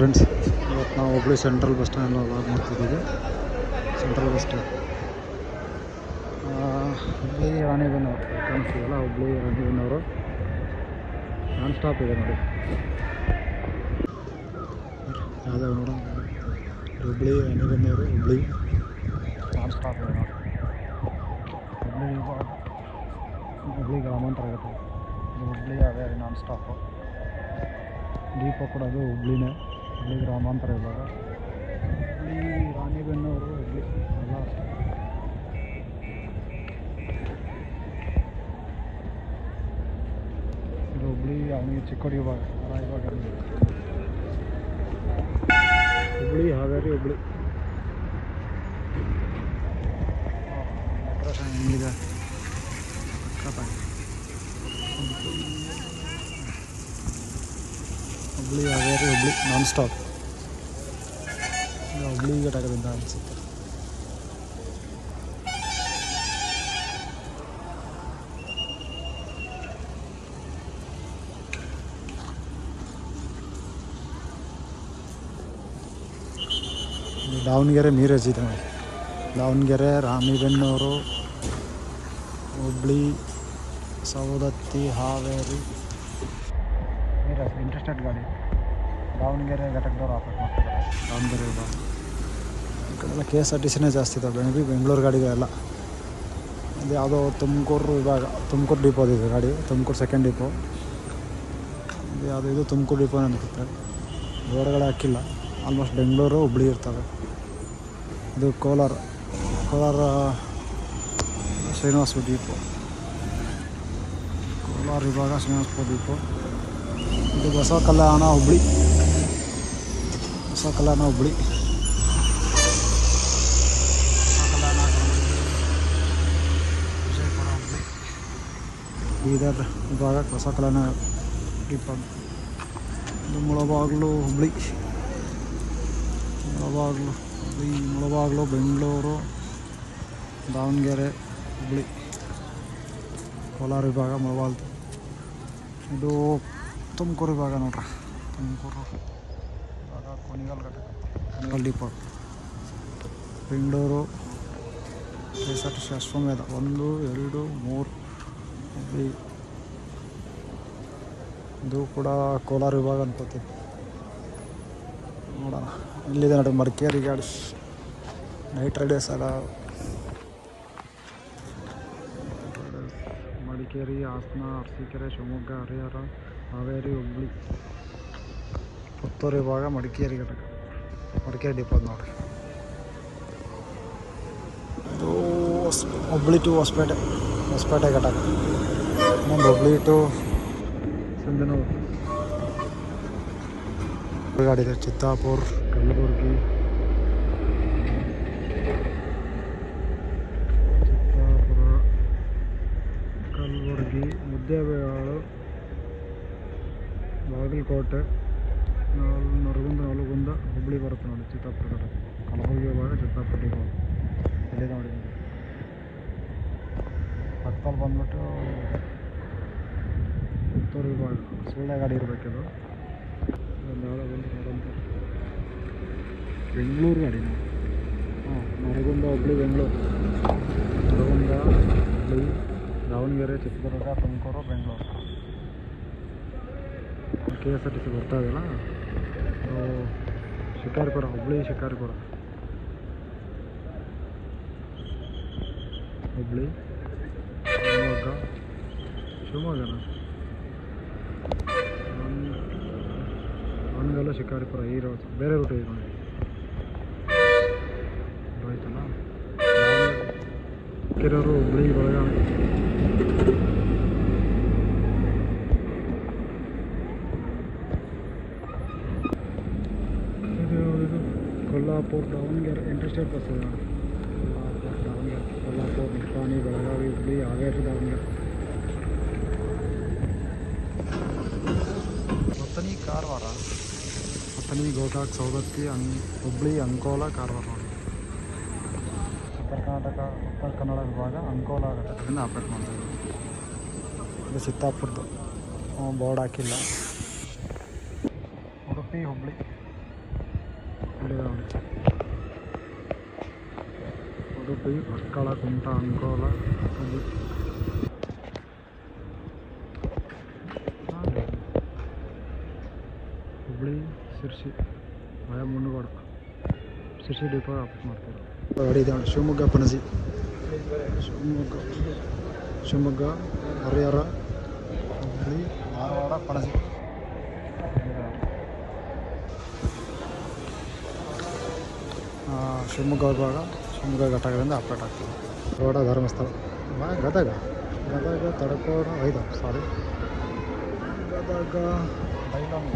Friends ಇವತ್ತು ನಾವು Hubli central bus stand vlog ಮಾಡ್ತಿದ್ದೀವಿ. Central bus stand Hubli Ranebennur. ಕಾಣಿಸ್ತೀವಲ್ಲ Hubli Ranebennur. Non stop ಇದೆ ನೋಡಿ. ಯಾವ್ದಾವ ನೋಡೋಣ. ಹುಬ್ಳಿ ರಾಣಿಬೆನ್ನೂರು, ಹುಬ್ಳಿ. ನಾನ್ ಸ್ಟಾಪ್ ಇದೆ ನೋಡಿ. ಹುಬ್ಳಿ ಹುಬ್ಳಿ ಗ್ರಾಮಾಂತರ ಆಗುತ್ತೆ ಹುಬ್ಳಿ ಅದೇ ನಾನ್ ಸ್ಟಾಪು ದೀಪ ಕೂಡ ಅದು ಹುಬ್ಳಿನೇ. ಹುಬ್ಳಿ ಗ್ರಾಮಾಂತರ ಇವಾಗ ಹುಬ್ಳಿ ರಾಣಿಬೆನ್ನೂರು ಹುಬ್ಳಿ ಎಲ್ಲ ಅಷ್ಟೇ ಇದು ಹುಬ್ಳಿ ಅವನಿಗೆ ಚಿಕ್ಕೋಡಿ ವಿಭಾಗ ರಾಯಭಾಗ ಹುಬ್ಳಿ ಹಾವೇರಿ ಹುಬ್ಳಿ ಡೆಕೋರೇಷನ್ ಹೆಂಗಿದೆ ಸಖತ್ತಾಗಿದೆ. ಹುಬ್ಳಿ ಹಾವೇರಿ ಹುಬ್ಳಿ ನಾನ್ ಸ್ಟಾಪ್ ಹುಬ್ಳಿ ಘಟಕದಿಂದ ಅನಿಸುತ್ತೆ. ದಾವಣಗೆರೆ ಮೀರಜ್ ಇದೆ ನೋಡಿ. ದಾವಣಗೆರೆ ರಾಮಿಬೆನ್ನೂರು ಹುಬ್ಳಿ, ಸವದತ್ತಿ, ಹಾವೇರಿ. ಇಂಟ್ರೆಸ್ಟೆಡ್ ಗಾಡಿ ದಾವಣಗೆರೆ ಘಟಕದವ್ರು ಆಫರ್ ಮಾಡ್ತಾರೆ ದಾವಣಗೆರೆ ವಿಭಾಗ ಈ ಕಡೆಲ್ಲ ಕೆ ಎಸ್ ಆರ್ ಟಿ ಸಿನೇ ಜಾಸ್ತಿ ಇದಾವೆ. ಬೆಂಗಳೂರು ಬೆಂಗಳೂರು ಗಾಡಿಗಳೆಲ್ಲ. ಅದು ಯಾವುದೋ ತುಮಕೂರು ಇವಾಗ ತುಮಕೂರು ಡಿಪೋದಿದೆ ಗಾಡಿ. ತುಮಕೂರು ಸೆಕೆಂಡ್ ಡಿಪೋ ಅದು ಯಾವುದೋ ಇದು ತುಮಕೂರು ಡಿಪೋ ಅನಿಸುತ್ತೆ. ಹೊರಗಡೆ ಹಾಕಿಲ್ಲ. ಆಲ್ಮೋಸ್ಟ್ ಬೆಂಗಳೂರು ಹುಬ್ಳಿ ಇರ್ತವೆ. ಇದು ಕೋಲಾರ. ಕೋಲಾರ ಶ್ರೀನಿವಾಸ ಡಿಪೋ ಕೋಲಾರ ವಿಭಾಗ ಶ್ರೀನಿವಾಸಪುರ ಡಿಪೋ ಇದು ಬಸವ ಕಲ್ಯಾಣ ಹುಬ್ಳಿ. ಬಸವ ಕಲ್ಯಾಣ ಹುಬ್ಳಿ. ಬೀದರ್ ಭಾಗ ಬಸವ ಕಲ್ಯಾಣ ಟಿಪ್ಪ ಇದು ಮುಳಬಾಗ್ಲು ಹುಬ್ಳಿ. ಮುಳಬಾಗ್ಲು ಹುಬ್ಳಿ, ಮುಳಬಾಗ್ಲು, ಬೆಂಗಳೂರು, ದಾವಣಗೆರೆ, ಹುಬ್ಳಿ. ಕೋಲಾರ ವಿಭಾಗ ಮುಳಬಾಗ್ಲು. ಇದು ತುಮಕೂರು ಇವಾಗ ನೋಡ್ರಿ. ತುಮಕೂರು ಇವಾಗ ಕೊನಿಗಲ್ ಘಟಕ. Kunigal depot Bengaluru K S R T C Ashwamedha. ಒಂದು, ಎರಡು, ಮೂರು. ಇದು ಕೂಡ ಕೋಲಾರ ವಿಭಾಗ ಅನ್ಕೋತೀನಿ. ನೋಡೋಣ. ಇಲ್ಲಿದೆ ನೋಡಿ ಮಡಿಕೇರಿ ಗಾಡಿ ನೈಟ್ ರೈಡರ್ಸ್ ಅಲ್ಲ ಮಡಿಕೇರಿ, ಹಾಸನ, ಅರಸೀಕೆರೆ, ಶಿವಮೊಗ್ಗ, ಹರಿಹರ ಹಾವೇರಿ ಹುಬ್ಳಿ ಪುತ್ತೂರು ವಿಭಾಗ ಮಡಿಕೇರಿ ಘಟಕ ಮಡಿಕೇರಿ ಡಿಪೋದ್ ನೋಡ್ರಿ ಇದು ಹೊಸ್- ಹುಬ್ಳಿ ಟು ಹೊಸಪೇಟೆ ಹೊಸಪೇಟೆ ಘಟಕ ಇನ್ನೊಂದು ಹುಬ್ಳಿ ಟು ಸಿಂಧನೂರು ಗಾಡಿ ಇದೆ ಚಿತ್ತಾಪುರ್ ಕಲಬುರ್ಗಿ ಚಿತ್ತಾಪುರ ಕಲಬುರ್ಗಿ ಮುದ್ದೇಬೇಳು ಬಾಗಲಕೋಟೆ ನರಗುಂದ ನಲಗುಂದ ಹುಬ್ಳಿ ಬರುತ್ತೆ ನೋಡಿ ಚಿತ್ತಾಪುರ ಕಡೆ. ಕಲಬುರಗಿ ಭಾಗ ಚಿತ್ತಾಪುರ ಇಲ್ಲಿ ನೋಡಿ ಪಕ್ಕದಲ್ಲಿ ಬಂದ್ಬಿಟ್ಟು ಪುತ್ತೂರು ವಿಭಾಗ. ಸುಳ್ಳೆ ಗಾಡಿ ಇರಬೇಕಿದು ಯಾವುದೋ ಬಂದು ನೋಡಂತ ಬೆಂಗಳೂರು ಗಾಡಿ ಹಾಂ, Nargund, Hubli, Bengaluru. Nargund, Hubli, Davanagere, Chitradurga, Tumakuru, Bengaluru. K S R T C ಬರ್ತಾ ಇದೆಯಲ್ಲ? ನಾವು ಶಿಕಾರಿಪುರ, ಹುಬ್ಳಿ ಶಿಕಾರಿಪುರ. ಹುಬ್ಳಿ, ಶಿವಮೊಗ್ಗ. ಶಿವಮೊಗ್ಗನ? ಹಣ್ಣುಗಳು ಶಿಕಾರಿಪುರ ಈ ರೋಡ್ ಬೇರೆ ರೂಟ್ ಇದೆ ನೋಡಿ. ಆಯ್ತಲ್ಲ? ಕಿರೋರು, ಹುಬ್ಳಿ, ಬೆಳಗಾವಿ. ಕೊಲ್ಲಾಪುರ ದಾವಣಗೆರೆ ಇಂಟರ್ಸ್ಟೇಟ್ ಬಸ್ ಇದೆ ಕೊಲ್ಲಾಪುರ ದಾವಣಗೆರೆ ಕೊಲ್ಲಾಪುರ ನಿಪ್ಪಾಣಿ ಬೆಳಗಾವಿ ಹುಬ್ಳಿ ಹಾವೇರಿ ದಾವಣಗೆರೆ ಮತ್ತನಿ ಕಾರವಾರ ಮತ್ತನಿ ಗೋಕಾಕ್ ಸೌದತ್ತಿ ಅಂ ಹುಬ್ಳಿ ಅಂಕೋಲ ಕಾರವಾರ ನೋಡಿ ಉತ್ತರ ಕರ್ನಾಟಕ ಉತ್ತರ ಕನ್ನಡ ವಿಭಾಗ ಅಂಕೋಲ ಘಟಕದಿಂದ ಆಪ್ರೇಟ್ ಮಾಡ್ತಾಯಿದ್ದೀವಿ ಇದು ಚಿತ್ತಾಪುರದ್ದು ಬೋರ್ಡ್ ಹಾಕಿಲ್ಲ ಉಡುಪಿ ಹುಬ್ಳಿ ಅವನು ಉಡುಪಿ ಮಕ್ಕಳ ಕುಂಟ. ಹಾಗೆ. ಹುಬ್ಳಿ, ಶಿರ್ಸಿ ಭಯ ಮುನ್ನಗೋಡು ಶಿರ್ಸಿ ಡಿಪೋ ಆಫೀಸ್ ಮಾಡ್ತಾರೆ ಗಾಡಿ ಇದೆ ನೋಡಿ, ಶಿವಮೊಗ್ಗ ಪಣಜಿ ಶಿವಮೊಗ್ಗ. ಶಿವಮೊಗ್ಗ, ಹರಿಹರ, ಹುಬ್ಳಿ, ಧಾರವಾಡ ಪಣಜಿ ಆ, ಶಿವಮೊಗ್ಗ ಹೋಗುವಾಗ ಶಿವಮೊಗ್ಗ ಘಟಕದಿಂದ ಅಪ್ಡೇಟ್ ಆಗ್ತದೆ ರೋಡ ಧರ್ಮಸ್ಥಳ ವಾ, ಗದಗ ಗದಗ ತಡಕೋಡ ಐದು ಸಾರಿ ಗದಗ ಬೈಲಂಗ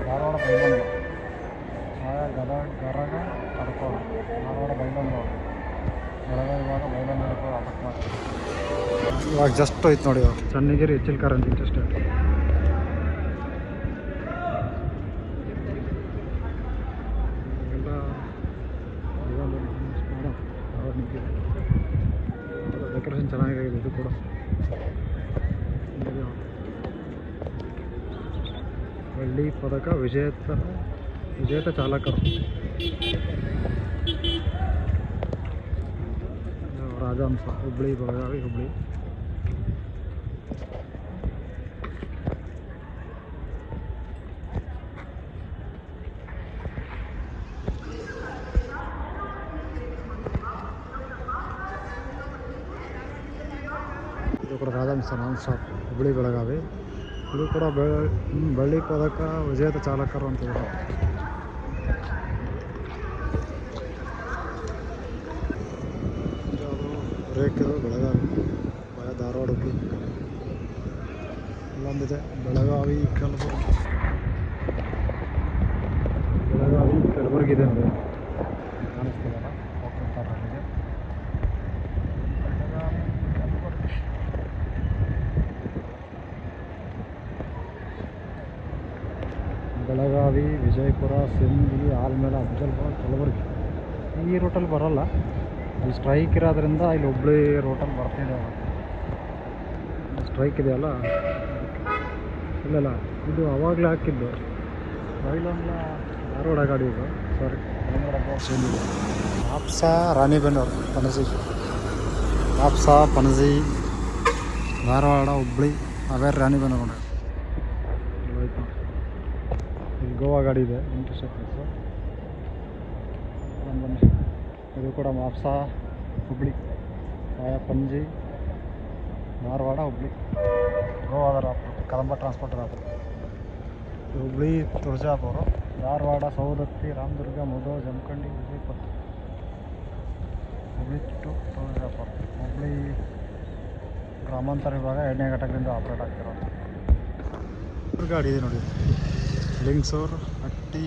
ಧಾರವಾಡ ಬೈಲಂಗ ಆಯಾ ಗದಗ ಗರಗ ತಡಕೋಡ ಧಾರವಾಡ ಬೈಲಂಗ ಬೆಳಗಾವಿ ಇವಾಗ ಬೈಲಂಗ ಅಪ್ಡೇಟ್ ಮಾಡ್ತೀವಿ ಇವಾಗ ಜಸ್ಟ್ ಹೋಯ್ತು ನೋಡಿ ಇವಾಗ ಚನ್ನಗಿರಿ ಎಚ್ ಎಲ್ ಚೆನ್ನಾಗಿದೆ ಇದು ಕೂಡ ಬೆಳ್ಳಿ ಪದಕ ವಿಜೇತ ವಿಜೇತ ಚಾಲಕರು ಇದು ರಾಜಹಂಸ ಹುಬ್ಳಿ ಬೆಳಗಾವಿ ಹುಬ್ಳಿ ಇದು ಕೂಡ ರಾಜಹಂಸ ನಾನ್ ಶಾಪ್ ಹುಬ್ಬಳ್ಳಿ ಬೆಳಗಾವಿ ಇದು ಕೂಡ ಬೆಳ ಹ್ಮ್, ಬೆಳ್ಳಿ ಪದಕ ವಿಜೇತ ಚಾಲಕರು ಅಂತ ರೇಖಿದು ಬೆಳಗಾವಿ ಧಾರವಾಡ ಹುಬ್ಬಳ್ಳಿ ಇಲ್ಲೊಂದಿದೆ ಬೆಳಗಾವಿ ಕಲಬುರಗಿ. ಬೆಳಗಾವಿ ಕಲಬುರಗಿ ಇದೆ ಕಾಣಿಸ್ತಿದೆಯಲ್ಲ ಹೋಗ್ತಿರ್ತಾರೆ ಅಲ್ಲಿಗೆ ಬೆಳಗಾವಿ ಕಲಬುರಗಿ ಬೆಳಗಾವಿ, ವಿಜಯಪುರ, ಸಿಂಧಿ, ಆಲ್ಮೇಲೆ, ಅಫ್ಜಲ್ಪುರ, ಕಲಬುರಗಿ. ಈ ರೂಟಲ್ಲಿ ಬರೋಲ್ಲ. ಈ ಸ್ಟ್ರೈಕ್ ಇರೋದ್ರಿಂದ ಇಲ್ಲಿ ಹುಬ್ಳಿ ರೂಟಲ್ಲಿ ಬರ್ತಿದೆ ಸ್ಟ್ರೈಕ್ ಇದೆಯಲ್ಲ? ಇಲ್ಲಲ್ಲ, ಇದು ಅವಾಗಲೇ ಹಾಕಿದ್ದು. ರೈಲೊಂದ ಧಾರವಾಡ ಗಾಡಿ ಇದು. ಸಾರಿ ಹಾಪ್ಸ ರಾಣಿಬೆನ್ನೂರು ಪಣಜಿ ಆಪ್ಸಾ ಪಣಜಿ ಧಾರವಾಡ, ಹುಬ್ಳಿ, ಅವೇರ್, ರಾಣಿಬೆನ್ನೂರು ನೋಡಿ ಆಯ್ತು ನೋಡಿ. ಇಲ್ಲಿ ಗೋವಾ ಗಾಡಿ ಇದೆ ಎಂಟು ಪ್ಲೇಸು ಬನ್ನಿ ಇದು ಕೂಡ ಮಾಪ್ಸ ಹುಬ್ಳಿ ಆಯಾ ಪಂಜಿ, ಧಾರವಾಡ ಹುಬ್ಳಿ. ಗೋವಾದ ರಾಪುರ ಕದಂಬ ಟ್ರಾನ್ಸ್ಪೋರ್ಟ್ ರಾಪುರ ಹುಬ್ಳಿ, ತುಳಜಾಪುರ, ಧಾರವಾಡ ಸೌದತ್ತಿ ರಾಮದುರ್ಗ ಮುದೋ ಜಮಖಂಡಿ, ವಿಜಯಪುರ. ಹುಬ್ಳಿ ಟು ತುಳಜಾಪುರ. ಹುಬ್ಳಿ ಗ್ರಾಮಾಂತರ ವಿಭಾಗ ಎರಡನೇ ಘಟಕದಿಂದ ಆಪ್ರೇಟ್ ಆಗ್ತಿರೋದು. ಗಾಡಿ ಇದೆ ನೋಡಿ. ಲಿಂಗ್ಸೂರ್, ಹಟ್ಟಿ.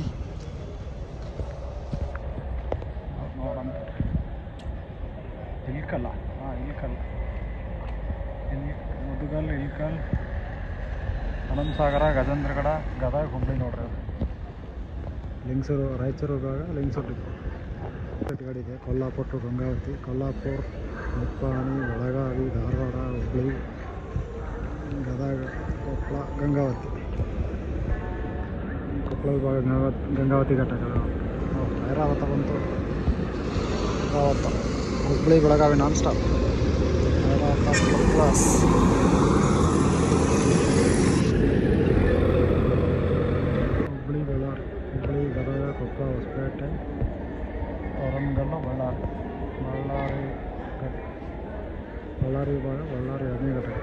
ನೋಡೋಣ. ಇಲ್ಕಲ್ಲ. ಹಾಂ, ಇಲ್ಕಲ್. ಇಲ್ ಮುದುಗಲ್, ಇಲ್ಕಲ್. ಅನಂತಸಾಗರ, ಗಜೇಂದ್ರಗಡ, ಗದಗ, ಹುಬ್ಳಿ ನೋಡ್ರಿ ಅದು. ಲಿಂಗ್ಸೂರು, ರಾಯಚೂರು ವಿಭಾಗ ಲಿಂಗ್ಸೂರು ಡಿಪೋ ಗಾಡಿ ಇದೆ ಕೊಲ್ಲಾಪುರ ಟು ಗಂಗಾವತಿ, ಕೊಲ್ಲಾಪುರ ನಿಪ್ಪಾಣಿ ಬೆಳಗಾವಿ, ಧಾರವಾಡ, ಹುಬ್ಳಿ, ಗದಗ ಕೊಪ್ಪಳ ಗಂಗಾವತಿ. ಕೊಪ್ಪಳ ವಿಭಾಗ ಗಂಗಾವತಿ ಗಂಗಾವತಿ ಘಟಕ ಐರಾವತ ಬಂತು Airavat Hubli Belagavi non stop Airavat plus Hubli Ballari. Hubli, Gadag Koppal Hosapete Warangal Ballari. Ballari ಘಟ- ಬಳ್ಳಾರಿ ವಿಭಾಗ ಬಳ್ಳಾರಿ ಎರಡನೇ ಘಟಕ.